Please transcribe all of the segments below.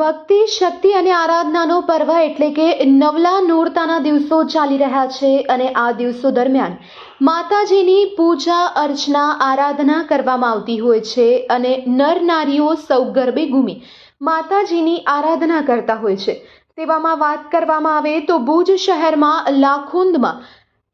ભક્તિ, શક્તિ અને આરાધનાનો પર્વ એટલે કે નવલા નોરતાના દિવસો ચાલી રહ્યા છે અને આ દિવસો દરમિયાન માતાજીની પૂજા, અર્ચના, આરાધના કરવામાં આવતી હોય છે અને નર નારીઓ સૌ ગરબે ઘૂમી માતાજીની આરાધના કરતા હોય છે. તેવામાં વાત કરવામાં આવે તો ભુજ શહેરમાં લાખોંદમાં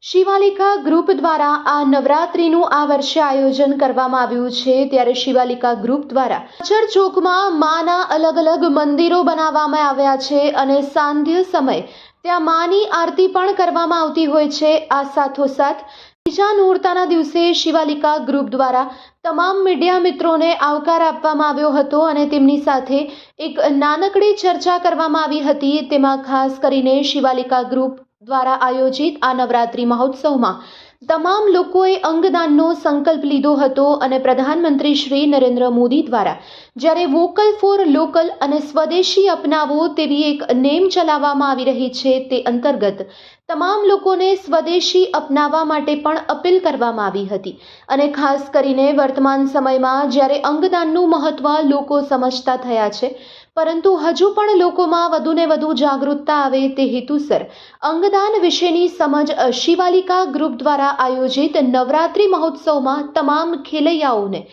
શિવાલિકા ગ્રુપ દ્વારા આ નવરાત્રિનું આ વર્ષે આયોજન કરવામાં આવ્યું છે. ત્યારે શિવાલિકા ગ્રુપ દ્વારા અચર ચોકમાં માના અલગ અલગ મંદિરો બનાવવામાં આવ્યા છે અને સાંધ્ય સમય ત્યાં માની આરતી પણ કરવામાં આવતી હોય છે. આ સાથોસાથ બીજા નોરતાના દિવસે શિવાલિકા ગ્રુપ દ્વારા તમામ મીડિયા મિત્રોને આવકાર આપવામાં આવ્યો હતો અને તેમની સાથે એક નાનકડી ચર્ચા કરવામાં આવી હતી. તેમાં ખાસ કરીને શિવાલિકા ગ્રુપ દ્વારા આયોજિત આ નવરાત્રિ મહોત્સવમાં તમામ લોકોએ અંગદાનનો સંકલ્પ લીધો હતો અને પ્રધાનમંત્રી શ્રી નરેન્દ્ર મોદી દ્વારા જ્યારે વોકલ ફોર લોકલ અને સ્વદેશી અપનાવો તેવી એક નેમ ચલાવવામાં આવી રહી છે તે અંતર્ગત તમામ લોકોને સ્વદેશી અપનાવવા માટે પણ અપીલ કરવામાં આવી હતી અને ખાસ કરીને વર્તમાન સમયમાં જ્યારે અંગદાનનું મહત્વ લોકો સમજતા થયા છે પરંતુ હજુ પણ લોકોમાં વધુને વધુ જાગૃતતા આવે તે હેતુસર અંગદાન વિશેની સમજ શિવાલિકા ગ્રુપ દ્વારા આયોજિત નવરાત્રિ મહોત્સવમાં તમામ ખેલૈયાઓને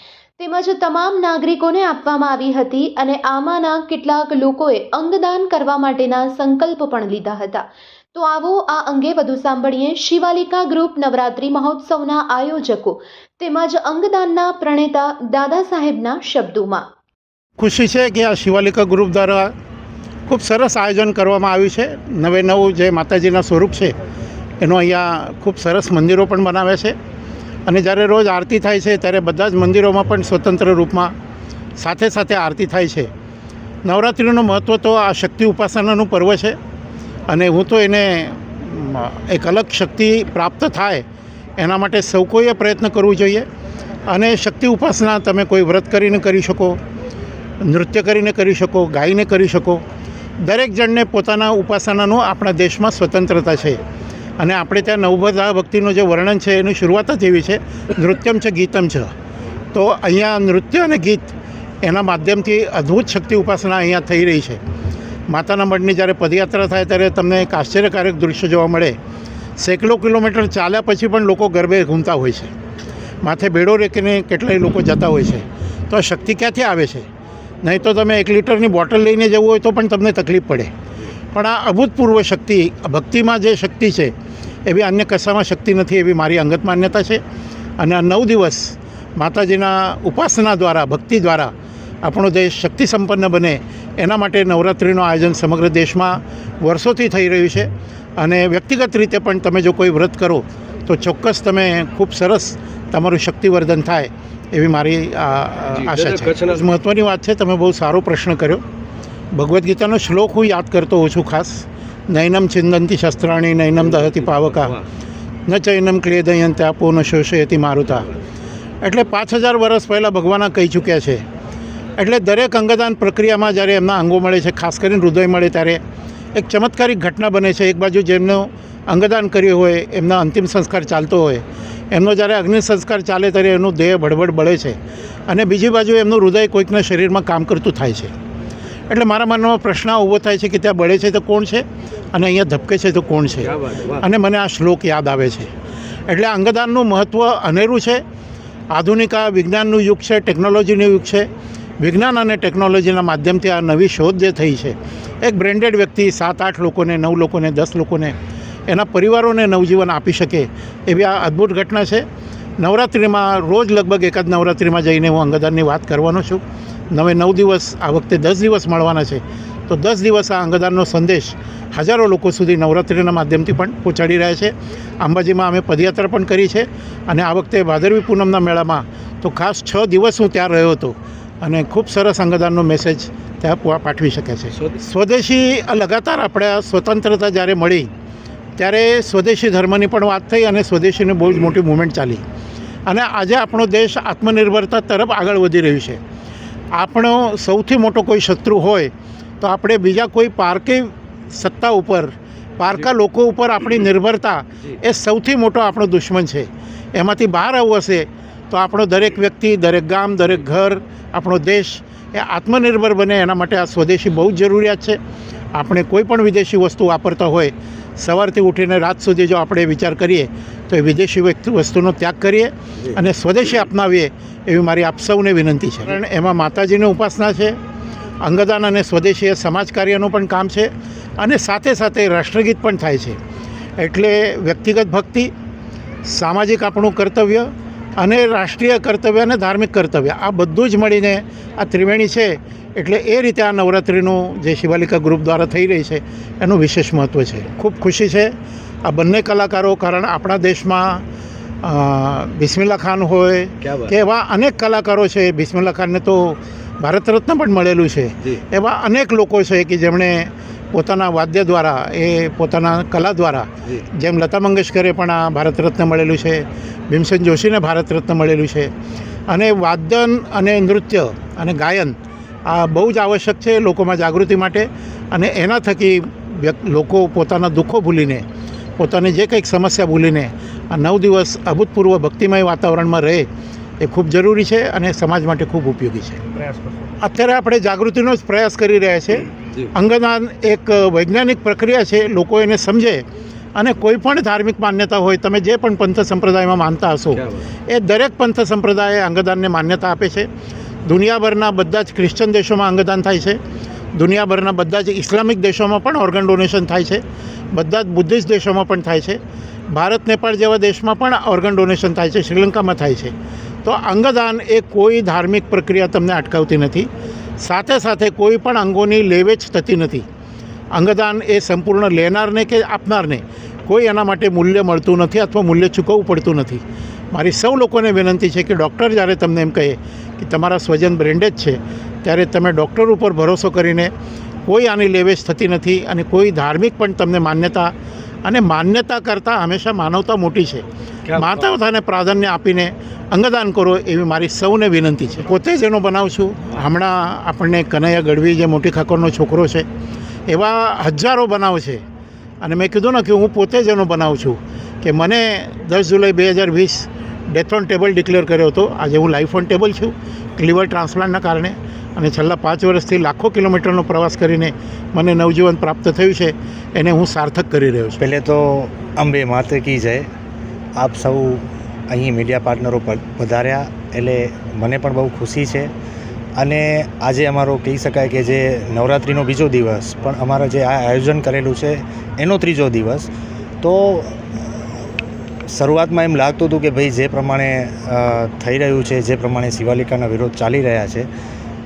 તેમજ તમામ નાગરિકોને આપવામાં આવી હતી અને આમાંના કેટલાક લોકોએ અંગદાન કરવા માટેના સંકલ્પ પણ લીધા હતા. તો આવો આ અંગે વધુ સાંભળીએ શિવાલિકા ગ્રુપ નવરાત્રિ મહોત્સવના આયોજકો તેમજ અંગદાનના પ્રણેતા દાદા સાહેબના શબ્દોમાં. ખુશી છે કે આ શિવાલિકા ગ્રુપ દ્વારા ખૂબ સરસ આયોજન કરવામાં આવ્યું છે. નવે નવું જે માતાજીના સ્વરૂપ છે, એનું અહીંયા ખૂબ સરસ મંદિરો પણ બનાવે છે. અને જ્યારે રોજ આરતી થાય છે, ત્યારે બધા જ મંદિરોમાં પણ સ્વતંત્ર રૂપમાં સાથે સાથે આરતી થાય છે. નવરાત્રિનું મહત્ત્વ તો આ શક્તિ ઉપાસનાનું પર્વ છે અને હું તો એને એક અલગ શક્તિ પ્રાપ્ત થાય એના માટે સૌ કોઈએ પ્રયત્ન કરવું જોઈએ. અને શક્તિ ઉપાસના તમે કોઈ વ્રત કરીને કરી શકો નૃત્ય કરીને કરી શકો, ગાઈને કરી શકો. દરેક જણને પોતાના ઉપાસનાનું આપણા દેશમાં સ્વતંત્રતા છે. અને આપણે ત્યાં નવભદા ભક્તિનું જે વર્ણન છે, એની શરૂઆત જ એવી છે, નૃત્યમ છે, ગીતમ છે. તો અહીંયા નૃત્ય અને ગીત એના માધ્યમથી અદ્ભુત શક્તિ ઉપાસના અહીંયા થઈ રહી છે. માતાના મઢની જ્યારે પદયાત્રા થાય ત્યારે તમને એક આશ્ચર્યકારક દૃશ્ય જોવા મળે. સેંકડો કિલોમીટર ચાલ્યા પછી પણ લોકો ગરબે ઘૂમતા હોય છે. માથે બેડો રેકીને કેટલાય લોકો જતા હોય છે. તો આ શક્તિ ક્યાંથી આવે છે? નહીં તો તમે એક લીટરની બોટલ લઈને જવું હોય તો પણ તમને તકલીફ પડે. પણ આ અભૂતપૂર્વ શક્તિ ભક્તિમાં જે શક્તિ છે, એવી અન્ય કશામાં શક્તિ નથી એવી મારી અંગત માન્યતા છે. અને આ નવ દિવસ માતાજીના ઉપાસના દ્વારા, ભક્તિ દ્વારા આપણો દેશ શક્તિ સંપન્ન બને, એના માટે નવરાત્રિનું આયોજન સમગ્ર દેશમાં વર્ષોથી થઈ રહ્યું છે. અને વ્યક્તિગત રીતે પણ તમે જો કોઈ વ્રત કરો, તો ચોક્કસ તમે ખૂબ સરસ તમારું શક્તિવર્ધન થાય. એવી મારી આશા છે. મહત્ત્વની વાત છે તમે બહુ સારો પ્રશ્ન કર્યો. ભગવદ્ ગીતાનો શ્લોક હું યાદ કરતો હોઉં છું ખાસ. નૈનમ છિંદંતી શસ્ત્રાણી નૈનમ દહતી પાવકા. ન ચૈનમ ક્લેદયંત આપો ન શોષયતી મારુતા. એટલે પાંચ હજાર વર્ષ પહેલાં ભગવાન કહી ચૂક્યા છે. એટલે દરેક અંગદાન પ્રક્રિયામાં જ્યારે એમના અંગો મળે છે ખાસ કરીને હૃદય મળે ત્યારે એક ચમત્કારિક ઘટના બને છે. એક બાજુ જેમનું અંગદાન કર્યું હોય એમના અંતિમ સંસ્કાર ચાલતો હોય એમનો જ્યારે અગ્નિ સંસ્કાર ચાલે ત્યારે એનું દેહ બળબડ બળે છે અને બીજી બાજુ એમનું હૃદય કોઈકના શરીરમાં કામ કરતું થાય છે. એટલે મારા મનમાં પ્રશ્ન ઊભો થાય છે કે ત્યાં બળે છે તો કોણ છે? અને અહીંયા ધબકે છે તો કોણ છે. અને મને આ શ્લોક યાદ આવે છે. એટલે અંગદાનનું મહત્ત્વ અનેરું છે. આધુનિક આ વિજ્ઞાનનું યુગ છે ટેકનોલોજીનું યુગ છે. વિજ્ઞાન અને ટેકનોલોજીના માધ્યમથી આ નવી શોધ જે થઈ છે એક બ્રેન્ડેડ વ્યક્તિ સાત આઠ લોકોને, નવ લોકોને, દસ લોકોને એના પરિવારોને નવજીવન આપી શકે એવી આ અદ્ભુત ઘટના છે. નવરાત્રિમાં રોજ લગભગ એકાદ નવરાત્રિમાં જઈને હું અંગદાનની વાત કરવાનો છું. નવે નવ દિવસ આ વખતે દસ દિવસ મળવાના છે. તો દસ દિવસ આ અંગદાનનો સંદેશ હજારો લોકો સુધી નવરાત્રિના માધ્યમથી પણ પહોંચાડી રહ્યા છે. અંબાજીમાં અમે પદયાત્રા પણ કરી છે અને આ વખતે ભાદરવી પૂનમના મેળામાં તો ખાસ છ દિવસ હું ત્યાં રહ્યો હતો. અને ખૂબ સરસ અંગદાનનો મેસેજ ત્યાં પાઠવી શકે છે. સ્વદેશી લગાતાર આપણે આ સ્વતંત્રતા જ્યારે મળી ત્યારે સ્વદેશી ધર્મની પણ વાત થઈ અને સ્વદેશીની બહુ જ મોટી મુવમેન્ટ ચાલી. અને આજે આપણો દેશ આત્મનિર્ભરતા તરફ આગળ વધી રહ્યું છે. આપણો સૌથી મોટો કોઈ શત્રુ હોય તો આપણે બીજા કોઈ પારકી સત્તા ઉપર પારકા લોકો ઉપર આપણી નિર્ભરતા એ સૌથી મોટો આપણો દુશ્મન છે. એમાંથી બહાર આવવું હશે તો આપણો દરેક વ્યક્તિ, દરેક ગામ, દરેક ઘર, આપણો દેશ એ આત્મનિર્ભર બને. એના માટે આ સ્વદેશી બહુ જ જરૂરિયાત છે. આપણે કોઈ પણ વિદેશી વસ્તુ વાપરતા હોય, સવારથી ઉઠીને રાત સુધી જો આપણે વિચાર કરીએ, તો એ વિદેશી વસ્તુનો ત્યાગ કરીએ અને સ્વદેશી અપનાવીએ એવી મારી આપ સૌને વિનંતી છે. કારણ એમાં માતાજીની ઉપાસના છે, અંગદાન અને સ્વદેશી એ સમાજ કાર્યનું પણ કામ છે અને સાથે સાથે રાષ્ટ્રગીત પણ થાય છે. એટલે વ્યક્તિગત ભક્તિ, સામાજિક આપણું કર્તવ્ય અને રાષ્ટ્રીય કર્તવ્ય અને ધાર્મિક કર્તવ્ય. આ બધું જ મળીને આ ત્રિવેણી છે એટલે એ રીતે આ નવરાત્રિનું જે શિવાલિકા ગ્રુપ દ્વારા થઈ રહી છે એનું વિશેષ મહત્ત્વ છે. ખૂબ ખુશી છે. આ બંને કલાકારો કારણ આપણા દેશમાં બિસ્મિલ્લા ખાન હોય કે એવા અનેક કલાકારો છે. બિસ્મિલ્લા ખાનને તો ભારત રત્ન પણ મળેલું છે. એવા અનેક લોકો છે કે જેમણે પોતાના વાદ્ય દ્વારા એ પોતાના કલા દ્વારા જેમ લતા મંગેશકરે પણ આ ભારત રત્ન મળેલું છે ભીમસેન જોશીને ભારત રત્ન મળેલું છે. અને વાદન અને નૃત્ય અને ગાયન આ બહુ જ આવશ્યક છે લોકોમાં જાગૃતિ માટે. અને એના થકી લોકો પોતાના દુઃખો ભૂલીને પોતાની જે કંઈક સમસ્યા ભૂલીને આ નવ દિવસ અભૂતપૂર્વ ભક્તિમય વાતાવરણમાં રહે એ ખૂબ જરૂરી છે અને સમાજ માટે ખૂબ ઉપયોગી છે. અત્યારે આપણે જાગૃતિનો જ પ્રયાસ કરી રહ્યા છે. અંગદાન એક વૈજ્ઞાનિક પ્રક્રિયા છે લોકો એને સમજે અને કોઈ પણ ધાર્મિક માન્યતા હોય તમે જે પણ પંથ સંપ્રદાયમાં માનતા હશો એ દરેક પંથ સંપ્રદાયે અંગદાનને માન્યતા આપે છે. દુનિયાભરના બધા જ ક્રિશ્ચન દેશોમાં અંગદાન થાય છે. દુનિયાભરના બધા જ ઇસ્લામિક દેશોમાં પણ ઓર્ગન ડોનેશન થાય છે. બધા જ બુદ્ધિસ્ટ દેશોમાં પણ થાય છે. ભારત નેપાળ જેવા દેશમાં પણ ઓર્ગન ડોનેશન થાય છે. શ્રીલંકામાં થાય છે. તો અંગદાન એ કોઈ ધાર્મિક પ્રક્રિયા તમને અટકાવતી નથી. સાથે સાથે કોઈ પણ અંગોની લેવેચ થતી નથી. અંગદાન એ સંપૂર્ણ લેનારને કે આપનારને કોઈ એના માટે મૂલ્ય મળતું નથી અથવા મૂલ્ય ચૂકવવું પડતું નથી. મારી સૌ લોકોને વિનંતી છે કે ડૉક્ટર જ્યારે તમને એમ કહે કે તમારા સ્વજન બ્રેન્ડેડ છે ત્યારે તમે ડૉક્ટર ઉપર ભરોસો કરીને કોઈ આની લેવેચ થતી નથી અને કોઈ ધાર્મિક પણ તમને માન્યતા અને માન્યતા કરતાં હંમેશા માનવતા મોટી છે. માનવતાને પ્રાધાન્ય આપીને અંગદાન કરો એવી મારી સૌને વિનંતી છે. પોતે જ એનો બનાવું છું. હમણાં આપણને કનૈયા ગઢવી જે મોટી ખાકોરનો છોકરો છે, એવા હજારો બનાવ છે. અને મેં કીધું ને કે હું પોતે જ એનો બનાવું છું કે મને દસ જુલાઈ બે હજાર વીસ ડેથ ઓન ટેબલ ડિક્લેર કર્યો હતો. આજે હું લાઈફ ઓન ટેબલ છું, લીવર ટ્રાન્સપ્લાન્ટના કારણે. અને છેલ્લા પાંચ વર્ષથી લાખો કિલોમીટરનો પ્રવાસ કરીને મને નવજીવન પ્રાપ્ત થયું છે. એને હું સાર્થક કરી રહ્યો છું. પહેલે તો અંબે માતે કી જય. આપ સૌ અહીં મીડિયા પાર્ટનરો વધાર્યા એટલે મને પણ બહુ ખુશી છે. અને આજે અમારો કહી શકાય કે જે નવરાત્રિનો બીજો દિવસ પણ અમારા જે આ આયોજન કરેલું છે, એનો ત્રીજો દિવસ. તો શરૂઆતમાં એમ લાગતું હતું કે ભાઈ જે પ્રમાણે થઈ રહ્યું છે, જે પ્રમાણે શિવાલિકાના વિરોધ ચાલી રહ્યા છે.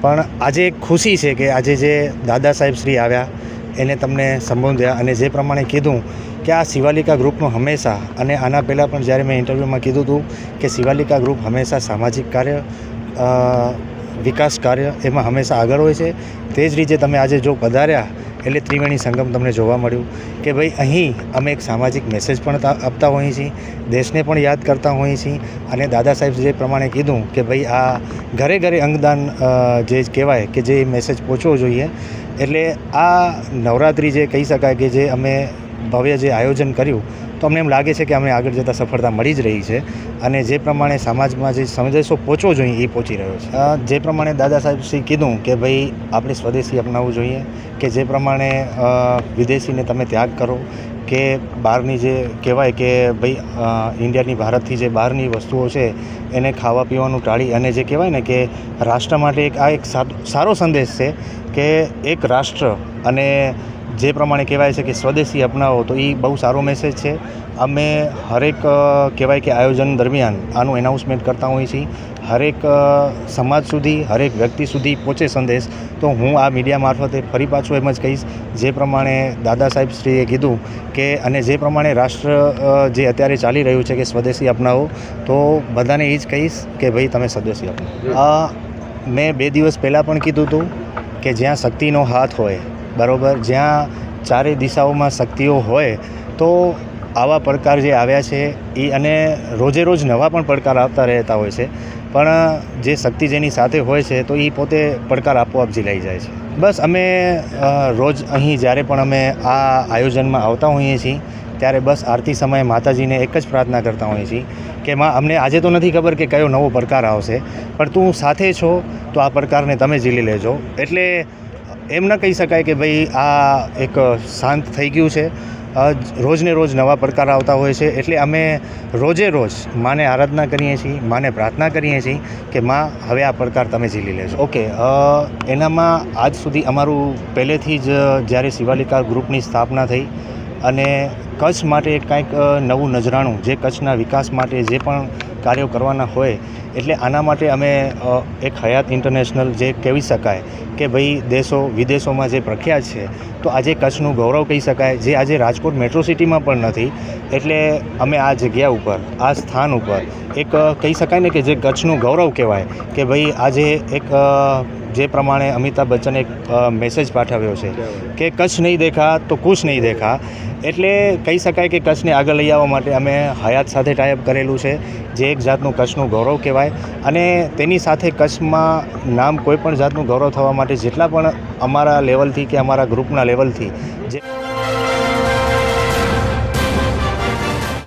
પણ આજે ખુશી છે કે આજે જે દાદા સાહેબ શ્રી આવ્યા એને તમને સંબોધ્યા અને જે પ્રમાણે કીધું કે આ શિવાલિકા ગ્રુપનું હંમેશા અને આના પહેલાં પણ જ્યારે મેં ઇન્ટરવ્યૂમાં કીધું હતું કે શિવાલિકા ગ્રુપ હંમેશા સામાજિક કાર્ય વિકાસ કાર્ય એમાં હંમેશા આગળ હોય છે, તે જ રીતે તમે આજે જો પધાર્યા એટલે ત્રિવેણી સંગમ તમને જોવા મળ્યું કે ભાઈ, અહીં અમે એક સામાજિક મેસેજ પણ આપતા હોઈએ છીએ, દેશને પણ યાદ કરતા હોઈએ છીએ અને દાદા સાહેબ જે પ્રમાણે કીધું કે ભાઈ, આ ઘરે ઘરે અંગદાન જે કહેવાય કે જે મેસેજ પહોંચવો જોઈએ, એટલે આ નવરાત્રિ જે કહી શકાય કે જે અમે ભવ્ય જે આયોજન કર્યું, તો અમને એમ લાગે છે કે અમને આગળ જતાં સફળતા મળી જ રહી છે. અને જે પ્રમાણે સમાજમાં જે સંદેશો પહોંચવો જોઈએ એ પહોંચી રહ્યો છે. જે પ્રમાણે દાદા સાહેબ શ્રી કીધું કે ભાઈ આપણે સ્વદેશી અપનાવવું જોઈએ, કે જે પ્રમાણે વિદેશીને તમે ત્યાગ કરો, કે બહારની જે કહેવાય કે ભાઈ ઇન્ડિયાની ભારતથી જે બહારની વસ્તુઓ છે, એને ખાવા પીવાનું ટાળી અને જે કહેવાય ને કે રાષ્ટ્ર માટે એક આ એક સારો સંદેશ છે કે એક રાષ્ટ્ર અને જે પ્રમાણે કહેવાય છે કે સ્વદેશી અપનાવો, તો એ બહુ સારો મેસેજ છે. અમે હરેક કહેવાય કે આયોજન દરમિયાન આનું એનાઉન્સમેન્ટ કરતા હોઈએ છીએ. હરેક સમાજ સુધી, હરેક વ્યક્તિ સુધી પહોંચે સંદેશ. તો હું આ મીડિયા મારફતે ફરી પાછું એમ જ કહીશ, જે પ્રમાણે દાદા સાહેબ શ્રીએ કીધું કે, અને જે પ્રમાણે રાષ્ટ્ર જે અત્યારે ચાલી રહ્યું છે કે સ્વદેશી અપનાવો, તો બધાને એ જ કહીશ કે ભાઈ તમે સ્વદેશી અપનાવો. મેં બે દિવસ પહેલાં પણ કીધું હતું કે જ્યાં શક્તિનો હાથ હોય બરાબર? જ્યાં ચારે દિશાઓમાં શક્તિઓ હોય, તો આવા પડકાર જે આવ્યા છે એ અને રોજે રોજ નવા પણ પડકાર આવતા રહેતા હોય છે. પણ, જે શક્તિ જેની સાથે હોય છે, તો એ પોતે પડકાર આપોઆપ ઝીલાઈ જાય છે. બસ અમે રોજ અહીં જ્યારે પણ અમે આ આયોજનમાં આવતા હોઈએ છીએ, ત્યારે બસ આરતી સમયે માતાજીને એક જ પ્રાર્થના કરતા હોઈએ છીએ કે, માં, અમને આજે તો નથી ખબર કે કયો નવો પડકાર આવશે, પણ તું સાથે છો, તો આ પડકારને તમે ઝીલી લેજો. એટલે એમ ન કહી શકાય કે ભાઈ આ એક શાંત થઈ ગયું છે. રોજને રોજ નવા પડકાર આવતા હોય છે. એટલે અમે રોજે રોજ માને આરાધના કરીએ છીએ, માને પ્રાર્થના કરીએ છીએ કે માં, હવે આ પડકાર તમે ઝીલી લેજો. ઓકે એનામાં આજ સુધી અમારું પહેલેથી જ જ્યારે શિવાલિકા ગ્રુપની સ્થાપના થઈ અને કચ્છ માટે કાંઈક નવું નજરાણું, જે કચ્છના વિકાસ માટે જે પણ કાર્યો કરવાના હોય, એટલે આના માટે અમે એક હયાત ઇન્ટરનેશનલ જે કહેવી શકાય કે ભાઈ દેશો, વિદેશોમાં જે પ્રખ્યાત છે, તો આજે કચ્છનું ગૌરવ કહી શકાય. જે આજે રાજકોટ મેટ્રો સિટીમાં પણ નથી, એટલે અમે આ જગ્યા ઉપર, આ સ્થાન ઉપર, એક કહી શકાય ને કે જે કચ્છનું ગૌરવ કહેવાય કે ભાઈ આજે એક જે પ્રમાણે અમિતાભ બચ્ચને એક મેસેજ પાઠવ્યો છે કે કચ્છ નહીં દેખા તો કુછ નહીં દેખા. એટલે કહી શકાય કે કચ્છને આગળ લઈ આવવા માટે અમે હયાત સાથે ટાઈપ કરેલું છે, જે એક જાતનું કચ્છનું ગૌરવ કહેવાય. અને તેની સાથે કચ્છમાં નામ કોઈ પણ જાતનું ગૌરવ થવા માટે જેટલા પણ અમારા લેવલથી કે અમારા ગ્રુપના લેવલથી જે